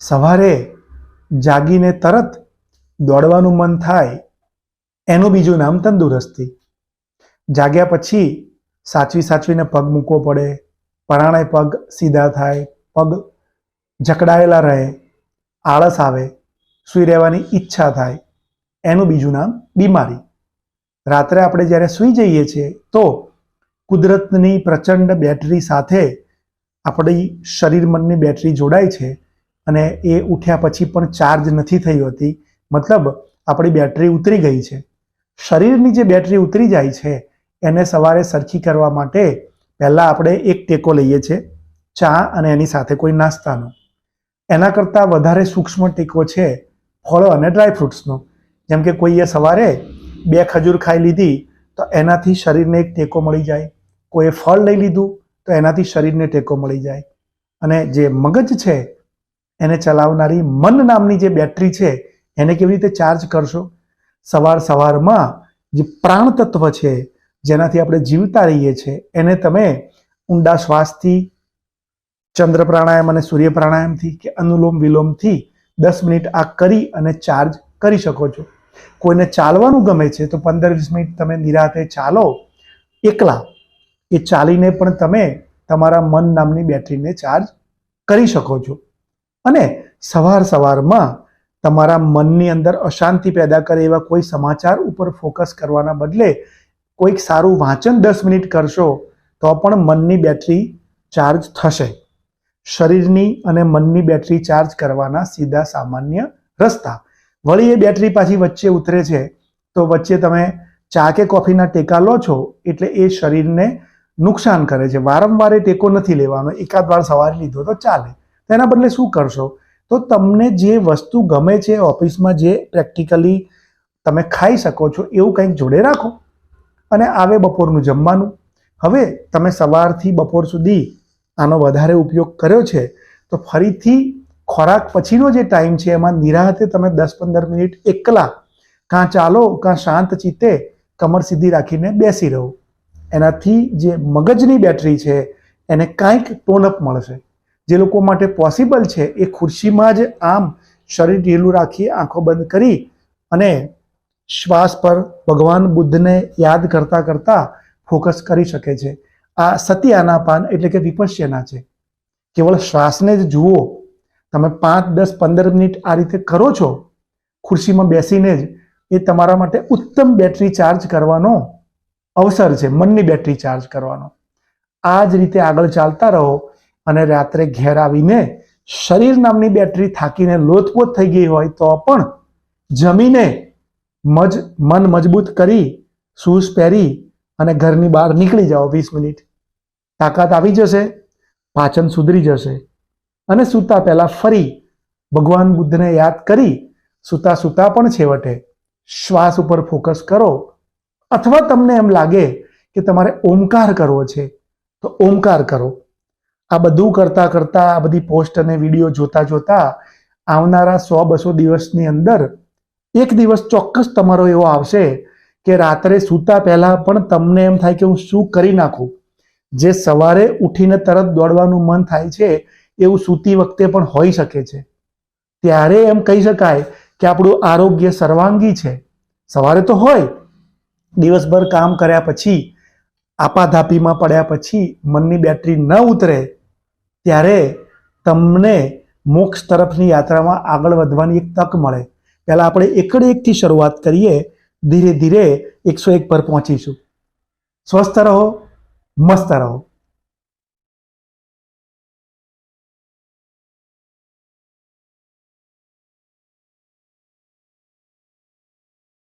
સવારે જાગીને તરત દોડવાનું મન થાય, એનું બીજું નામ તંદુરસ્તી. જાગ્યા પછી સાચવી સાચવીને પગ મૂકવો પડે, પરાણે પગ સીધા થાય, પગ જકડાયેલા રહે, આળસ આવે, સૂઈ રહેવાની ઈચ્છા થાય, એનું બીજું નામ બીમારી. રાત્રે આપણે જ્યારે સૂઈ જઈએ છીએ તો કુદરતની પ્રચંડ બેટરી સાથે આપણી શરીર મનની બેટરી જોડાય છે. અને એ ઉઠ્યા પછી પણ ચાર્જ નથી થઈ હોતી. મતલબ આપણી બેટરી ઉતરી ગઈ છે. શરીરની જે બેટરી ઉતરી જાય છે, એને સવારે સરખી કરવા માટે પહેલાં આપણે એક ટેકો લઈએ છીએ, ચા અને એની સાથે કોઈ નાસ્તાનો. એના કરતાં વધારે સૂક્ષ્મ ટેકો છે ફળો અને ડ્રાયફ્રૂટ્સનો જેમ કે કોઈએ સવારે બે ખજૂર ખાઈ લીધી, તો એનાથી શરીરને એક ટેકો મળી જાય. કોઈએ ફળ લઈ લીધું, તો એનાથી શરીરને ટેકો મળી જાય. અને જે મગજ છે એને ચલાવનારી મન નામની જે બેટરી છે, એને કેવી રીતે ચાર્જ કરશો? સવાર સવારમાં જે પ્રાણ તત્વ છે, જેનાથી આપણે જીવતા રહીએ છીએ એને તમે ઊંડા શ્વાસથી, ચંદ્ર પ્રાણાયામ અને સૂર્ય પ્રાણાયામથી કે અનુલોમ વિલોમથી દસ મિનિટ આ કરી અને ચાર્જ કરી શકો છો. કોઈને ચાલવાનું ગમે છે, તો પંદર વીસ મિનિટ તમે નિરાતે ચાલો. એકલા એ ચાલીને પણ તમે તમારા મન નામની બેટરીને ચાર્જ કરી શકો છો. અને સવાર સવારમાં તમારા મનની અંદર અશાંતિ પેદા કરે એવા કોઈ સમાચાર ઉપર ફોકસ કરવાના બદલે કોઈક સારું વાંચન દસ મિનિટ કરશો, તો પણ મનની બેટરી ચાર્જ થશે. શરીરની અને મનની બેટરી ચાર્જ કરવાના સીધા સામાન્ય રસ્તા. વળી એ બેટરી પાછી વચ્ચે ઉતરે છે, તો વચ્ચે તમે ચા કે કોફીના ટેકા લો છો, એટલે એ શરીરને નુકસાન કરે છે. વારંવાર એ ટેકો નથી લેવાનો. એકાદ વાર સવારે લીધો તો ચાલે. તેના બદલે શું કરશો? તો તમને જે વસ્તુ ગમે છે ઓફિસમાં જે પ્રેક્ટિકલી તમે ખાઈ શકો છો, એવું કંઈક જોડે રાખો અને આવે બપોરનું જમવાનું. હવે તમે સવારથી બપોર સુધી આનો વધારે ઉપયોગ કર્યો છે, તો ફરીથી ખોરાક પછીનો જે ટાઈમ છે, એમાં નિરાહતે તમે દસ પંદર મિનિટ એકલા કાં ચાલો, કાં શાંત ચિત્તે કમર સીધી રાખીને બેસી રહો. એનાથી જે મગજની બેટરી છે, એને કાંઈક ટોનઅપ મળશે. જે લોકો માટે પોસિબલ છે, એ ખુરશીમાં જ આમ શરીર ઢીલું રાખી આંખો બંધ કરી અને શ્વાસ પર ભગવાન બુદ્ધને યાદ કરતા કરતા ફોકસ કરી શકે છે. આ સતી આનાપાન એટલે કે વિપશ્યના છે. કેવળ શ્વાસને જ જુઓ, તમે પાંચ, દસ, પંદર મિનિટ આ રીતે કરો છો, ખુરશીમાં બેસીને જ એ તમારા માટે ઉત્તમ બેટરી ચાર્જ કરવાનો અવસર છે, મનની બેટરી ચાર્જ કરવાનો. આ જ રીતે આગળ ચાલતા રહો અને રાત્રે ઘેર આવીને શરીર નામની બેટરી થાકીને લોથપોથ થઈ ગઈ હોય તો પણ જમીને મજ, મન મજબૂત કરી શૂઝ પહેરી અને ઘરની બહાર નીકળી જાઓ વીસ મિનિટ. તાકાત આવી જશે, પાચન સુધરી જશે અને સૂતા પહેલાં ફરી ભગવાન બુદ્ધને યાદ કરી સૂતા સૂતા પણ છેવટે શ્વાસ ઉપર ફોકસ કરો. અથવા તમને એમ લાગે કે તમારે ઓમકાર કરવો છે, તો ઓમકાર કરો. આ બધું કરતા કરતા, આ બધી પોસ્ટ અને વીડિયો જોતા જોતા આવનારા સો બસો દિવસની અંદર એક દિવસ ચોક્કસ તમારો એવો આવશે કે રાત્રે સૂતા પહેલા પણ તમને એમ થાય કે હું શું કરી નાખું. જે સવારે ઉઠીને તરત દોડવાનું મન થાય છે, એવું સૂતી વખતે પણ હોઈ શકે છે. ત્યારે એમ કહી શકાય કે આપણું આરોગ્ય સર્વાંગી છે. સવારે તો હોય, દિવસભર કામ કર્યા પછી, આપાધાપીમાં પડ્યા પછી મનની બેટરી ન ઉતરે ત્યારે તમને મોક્ષ તરફની યાત્રામાં આગળ વધવાની એક તક મળે. પહેલાં આપણે એકડે એકથી શરૂઆત કરીએ. ધીરે ધીરે એકસો એક પર પહોંચીશું. સ્વસ્થ રહો, મસ્ત રહો.